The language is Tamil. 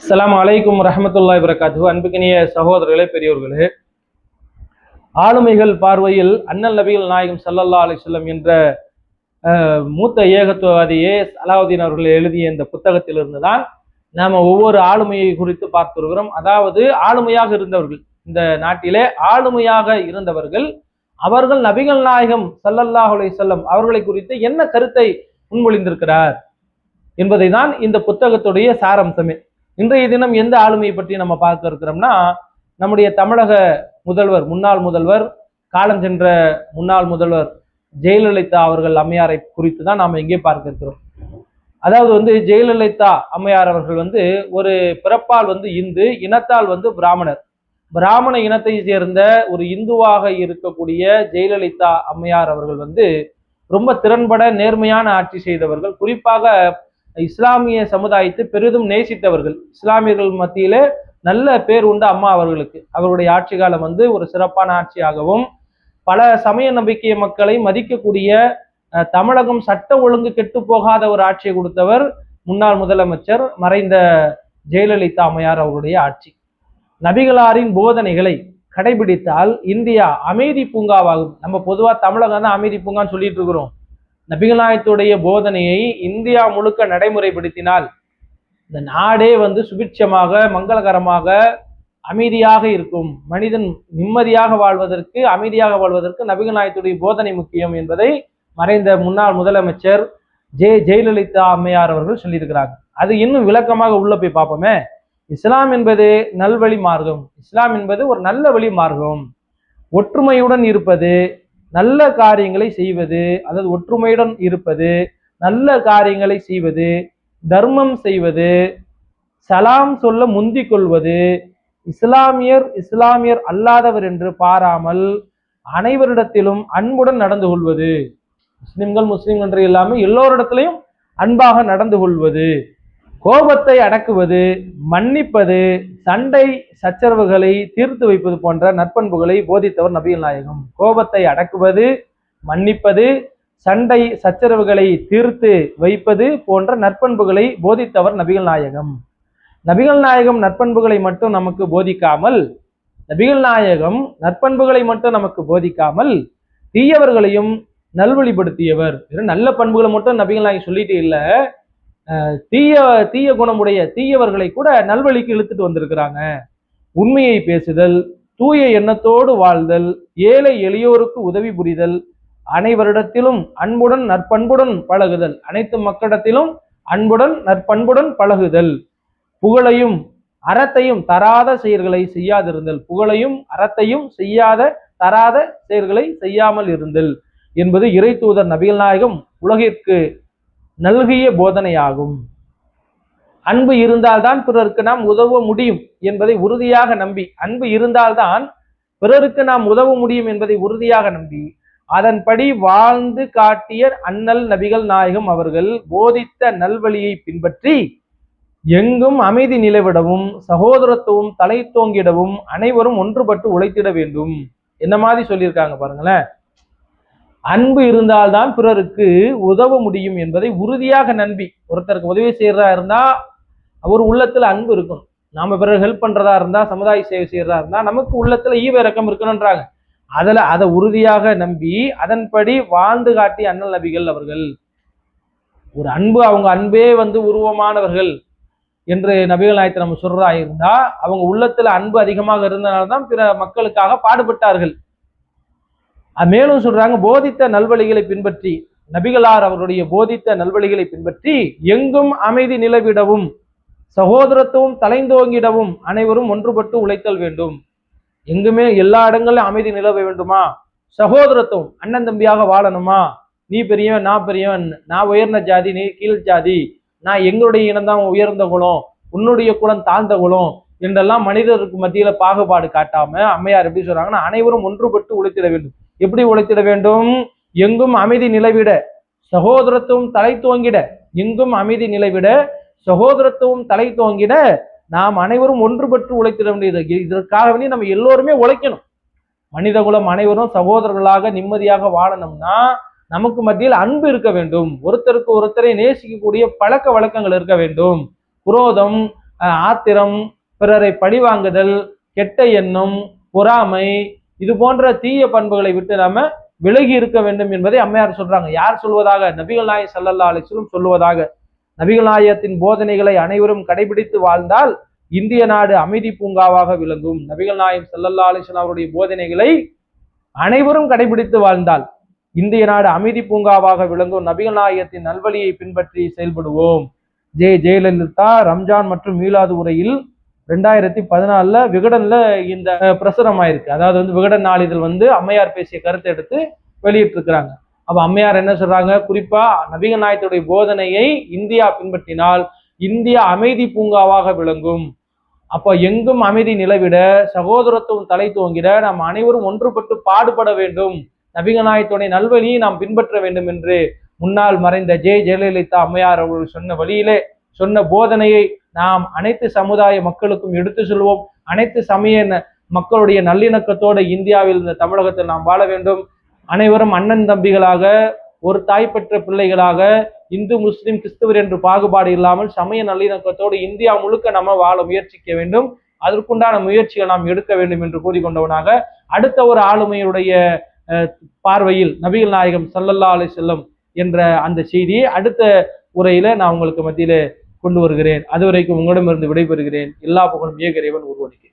அஸ்லாம் அலைக்கும் ரஹமத்துல்லா வரகாத்து அன்புக்கினிய சகோதரர்களே பெரியோர்களே. ஆளுமைகள் பார்வையில் அண்ணல் நபிகள் நாயகம் சல்லல்லா அலைஹி வஸல்லம் என்ற அஹ், மூத்த ஏகத்துவவாதியே அலாவுதீன் அவர்கள் எழுதிய இந்த புத்தகத்திலிருந்து தான் நாம ஒவ்வொரு ஆளுமையை குறித்து பார்த்து வருகிறோம் அதாவது ஆளுமையாக இருந்தவர்கள் இந்த நாட்டிலே ஆளுமையாக இருந்தவர்கள் அவர்கள் நபிகள் நாயகம் சல்லல்லாஹ் செல்லம் அவர்களை குறித்து என்ன கருத்தை முன்மொழிந்திருக்கிறார் என்பதை தான் இந்த புத்தகத்துடைய சாரம்சமே. இன்றைய தினம் எந்த ஆளுமையை பற்றி நம்ம பார்க்க இருக்கிறோம்னா நம்முடைய தமிழக முதல்வர் முன்னாள் முதல்வர் காலம் சென்ற முன்னாள் முதல்வர் ஜெயலலிதா அவர்கள் அம்மையாரை குறித்து தான் நாம் இங்கே பார்க்க இருக்கிறோம். அதாவது வந்து ஜெயலலிதா அம்மையார் அவர்கள் வந்து ஒரு பிறப்பால் வந்து இந்து இனத்தால் வந்து பிராமணர். பிராமண இனத்தை சேர்ந்த ஒரு இந்துவாக இருக்கக்கூடிய ஜெயலலிதா அம்மையார் அவர்கள் வந்து ரொம்ப திறன்பட நேர்மையான ஆட்சி செய்தவர்கள். குறிப்பாக இஸ்லாமிய சமுதாயத்தை பெரிதும் நேசித்தவர்கள். இஸ்லாமியர்கள் மத்தியிலே நல்ல பேர் உண்டு அம்மா அவர்களுக்கு. அவருடைய ஆட்சி காலம் வந்து ஒரு சிறப்பான ஆட்சியாகவும் பல சமய நம்பிக்கை மக்களை மதிக்கக்கூடிய தமிழகம் சட்ட ஒழுங்கு கெட்டு போகாத ஒரு ஆட்சியை கொடுத்தவர் முன்னாள் முதலமைச்சர் மறைந்த ஜெயலலிதா அம்மையார் அவருடைய ஆட்சி. நபிகளாரின் போதனைகளை கடைபிடித்தால் இந்தியா அமைதி பூங்காவாகும். நம்ம பொதுவாக தமிழகம் தான் அமைதி பூங்கான்னு சொல்லிட்டு இருக்கிறோம். நபிகளாயத்துடைய போதனையை இந்தியா முழுக்க நடைமுறைப்படுத்தினால் இந்த நாடே வந்து சுபிட்சமாக மங்களகரமாக அமைதியாக இருக்கும். மனிதன் நிம்மதியாக வாழ்வதற்கு அமைதியாக வாழ்வதற்கு நபிகநாயத்துடைய போதனை முக்கியம் என்பதை மறைந்த முன்னாள் முதலமைச்சர் ஜே. ஜெயலலிதா அம்மையார் அவர்கள் சொல்லியிருக்கிறாங்க அது இன்னும் விளக்கமாக உள்ள போய் பார்ப்போமே. இஸ்லாம் என்பது நல்வழி மார்க்கம். இஸ்லாம் என்பது ஒரு நல்ல வழி மார்க்கம். ஒற்றுமையுடன் இருப்பது நல்ல காரியங்களை செய்வது அதாவது ஒற்றுமையுடன் இருப்பது நல்ல காரியங்களை செய்வது தர்மம் செய்வது சலாம் சொல்ல முந்திக் கொள்வது இஸ்லாமியர் இஸ்லாமியர் அல்லாதவர் என்று பாராமல் அனைவரிடத்திலும் அன்புடன் நடந்து கொள்வது. முஸ்லிம்கள் முஸ்லிம்கள் என்று இல்லாமல் எல்லோரிடத்திலையும் அன்பாக நடந்து கொள்வது. கோபத்தை அடக்குவது மன்னிப்பது சண்டை சச்சரவுகளை தீர்த்து வைப்பது போன்ற நற்பண்புகளை போதித்தவர் நபிகள் நாயகம். கோபத்தை அடக்குவது மன்னிப்பது சண்டை சச்சரவுகளை தீர்த்து வைப்பது போன்ற நற்பண்புகளை போதித்தவர் நபிகள் நாயகம். நபிகள் நாயகம் நற்பண்புகளை மட்டும் நமக்கு போதிக்காமல் நபிகள் நாயகம் நற்பண்புகளை மட்டும் நமக்கு போதிக்காமல் தீயவர்களையும் நல்வழிப்படுத்தியவர். நல்ல பண்புகளை மட்டும் நபிகள் நாயகம் சொல்லிட்டு இல்லை. தீய தீய குணமுடைய தீயவர்களை கூட நல்வழிக்கு இழுத்துட்டு வந்திருக்கிறாங்க. உண்மையை பேசுதல் தூய எண்ணத்தோடு வாழ்தல் ஏழை எளியோருக்கு உதவி புரிதல் அனைவரிடத்திலும் அன்புடன் நற்பண்புடன் பழகுதல். அனைத்து மக்களிடத்திலும் அன்புடன் நற்பண்புடன் பழகுதல். புகழையும் அறத்தையும் தராத செயல்களை செய்யாதிருந்தல். புகழையும் அறத்தையும் செய்யாத தராத செயல்களை செய்யாமல் இருந்தல் என்பது இறை தூதர் நபிகள் நாயகம் உலகிற்கு நல்கிய போதனையாகும். அன்பு இருந்தால்தான் பிறருக்கு நாம் உதவ முடியும் என்பதை உறுதியாக நம்பி அன்பு இருந்தால்தான் பிறருக்கு நாம் உதவ முடியும் என்பதை உறுதியாக நம்பி அதன்படி வாழ்ந்து காட்டிய அண்ணல் நபிகள் நாயகம் அவர்கள் போதித்த நல்வழியை பின்பற்றி எங்கும் அமைதி நிலவிடவும் சகோதரத்துவம் தலை தோங்கிடவும் அனைவரும் ஒன்றுபட்டு உழைத்திட வேண்டும். என்ன மாதிரி சொல்லியிருக்காங்க பாருங்களேன். அன்பு இருந்தால்தான் பிறருக்கு உதவ முடியும் என்பதை உறுதியாக நம்பி ஒருத்தருக்கு உதவி செய்யறதா இருந்தா அவர் உள்ளத்துல அன்பு இருக்கணும். நாம பிறகு ஹெல்ப் பண்றதா இருந்தா சமுதாய சேவை செய்யறதா இருந்தா நமக்கு உள்ளத்துல ஈவ இறக்கம் இருக்கணும்ன்றாங்க. அதுல அதை உறுதியாக நம்பி அதன்படி வாழ்ந்து காட்டி அண்ணல் நபிகள் அவர்கள் ஒரு அன்பு அவங்க அன்பே வந்து உருவமானவர்கள் என்று நபிகள் நாயத்தை நம்ம சொல்றதா இருந்தா அவங்க உள்ளத்துல அன்பு அதிகமாக இருந்தனால தான் பிற மக்களுக்காக பாடுபட்டார்கள். மேலும் சொல்றாங்க போதித்த நல்வழிகளை பின்பற்றி நபிகளார் அவருடைய போதித்த நல்வழிகளை பின்பற்றி எங்கும் அமைதி நிலவிடவும் சகோதரத்துவம் தலைந்தோங்கிடவும் அனைவரும் ஒன்றுபட்டு உழைத்தல் வேண்டும். எங்குமே எல்லா இடங்களிலும் அமைதி நிலவ வேண்டுமா? சகோதரத்துவம் அண்ணன் தம்பியாக வாழணுமா? நீ பெரியவன் நான் பெரியவன் நான் உயர்ந்த ஜாதி நீ கீழ் ஜாதி நான் எங்களுடைய இனம்தான் உயர்ந்த குலம் உன்னுடைய குலம் தாழ்ந்த குலம் என்றெல்லாம் மனிதருக்கு மத்தியில பாகுபாடு காட்டாம அம்மையார் எப்படி சொல்றாங்கன்னா அனைவரும் ஒன்றுபட்டு உழைத்திட வேண்டும். எப்படி உழைத்திட வேண்டும்? எங்கும் அமைதி நிலவிட. சகோதரத்துவம் தலை துவங்கிட. எங்கும் அமைதி நிலவிட. சகோதரத்துவம் தலை துவங்கிட நாம் அனைவரும் ஒன்றுபட்டு உழைத்திட வேண்டியது. இதற்காக வேண்டி நம்ம எல்லோருமே உழைக்கணும். மனிதகுலம் அனைவரும் சகோதரர்களாக நிம்மதியாக வாழணும்னா நமக்கு மத்தியில் அன்பு இருக்க வேண்டும். ஒருத்தருக்கு ஒருத்தரை நேசிக்கக்கூடிய பழக்க வழக்கங்கள் இருக்க வேண்டும். குரோதம் ஆத்திரம் பிறரை பழிவாங்குதல் கெட்ட எண்ணம் பொறாமை இது போன்ற தீய பண்புகளை விட்டு நாம விலகி இருக்க வேண்டும் என்பதை அம்மையார் சொல்றாங்க. யார் சொல்வதாக? நபிகள் நாய சல்லல்லா அலைஹி சொல்லுவதாக. நபிகள் நாயகத்தின் போதனைகளை அனைவரும் கடைபிடித்து வாழ்ந்தால் இந்திய நாடு அமைதி பூங்காவாக விளங்கும். நபிகள் நாயம் சல்லல்லா அலைஹி அவருடைய போதனைகளை அனைவரும் கடைபிடித்து வாழ்ந்தால் இந்திய நாடு அமைதி பூங்காவாக விளங்கும். நபிகள் நாயகத்தின் நல்வழியை பின்பற்றி செயல்படுவோம். ஜே ஜெயலலிதா ரம்ஜான் மற்றும் மீலாது உரையில் ரெண்டாயிரத்தி பதினாலில் விகடனில் இந்த பிரசுரம் ஆயிருக்கு அதாவது வந்து விகடன் நாளிதழ் வந்து அம்மையார் பேசிய கருத்தை எடுத்து வெளியிட்டிருக்கிறாங்க. அப்போ அம்மையார் என்ன சொல்றாங்க? குறிப்பா நபிகள் நாயத்துடைய போதனையை இந்தியா பின்பற்றினால் இந்தியா அமைதி பூங்காவாக விளங்கும். அப்போ எங்கும் அமைதி நிலவிட சகோதரத்துவம் தலை தோங்கிட நாம் அனைவரும் ஒன்றுபட்டு பாடுபட வேண்டும். நபிகள் நாயகத்துடைய நல்வழியை நாம் பின்பற்ற வேண்டும் என்று முன்னால் மறைந்த ஜெய ஜெயலலிதா அம்மையார் அவர்கள் சொன்ன வழியிலே சொன்ன போதனையை நாம் அனைத்து சமுதாய மக்களுக்கும் எடுத்து சொல்வோம். அனைத்து சமய ந- மக்களுடைய நல்லிணக்கத்தோடு இந்தியாவில் இந்த தமிழகத்தில் நாம் வாழ வேண்டும். அனைவரும் அண்ணன் தம்பிகளாக ஒரு தாய் பெற்ற பிள்ளைகளாக இந்து முஸ்லிம் கிறிஸ்துவர் என்று பாகுபாடு இல்லாமல் சமய நல்லிணக்கத்தோடு இந்தியா முழுக்க நம்ம வாழ முயற்சிக்க வேண்டும். அதற்குண்டான முயற்சிகள் நாம் எடுக்க வேண்டும் என்று கூறிக்கொண்டவனாக அடுத்த ஒரு ஆளுமையுடைய பார்வையில் நபிகள் நாயகம் சல்லல்லா அலி செல்லம் என்ற அந்த செய்தியை அடுத்த உரையில நான் உங்களுக்கு மத்தியில கொண்டு வருகிறேன். அதுவரைக்கும் உங்களிடமிருந்து விடைபெறுகிறேன். எல்லா புகழும் ஏக இறைவன் ஒருவனுக்கு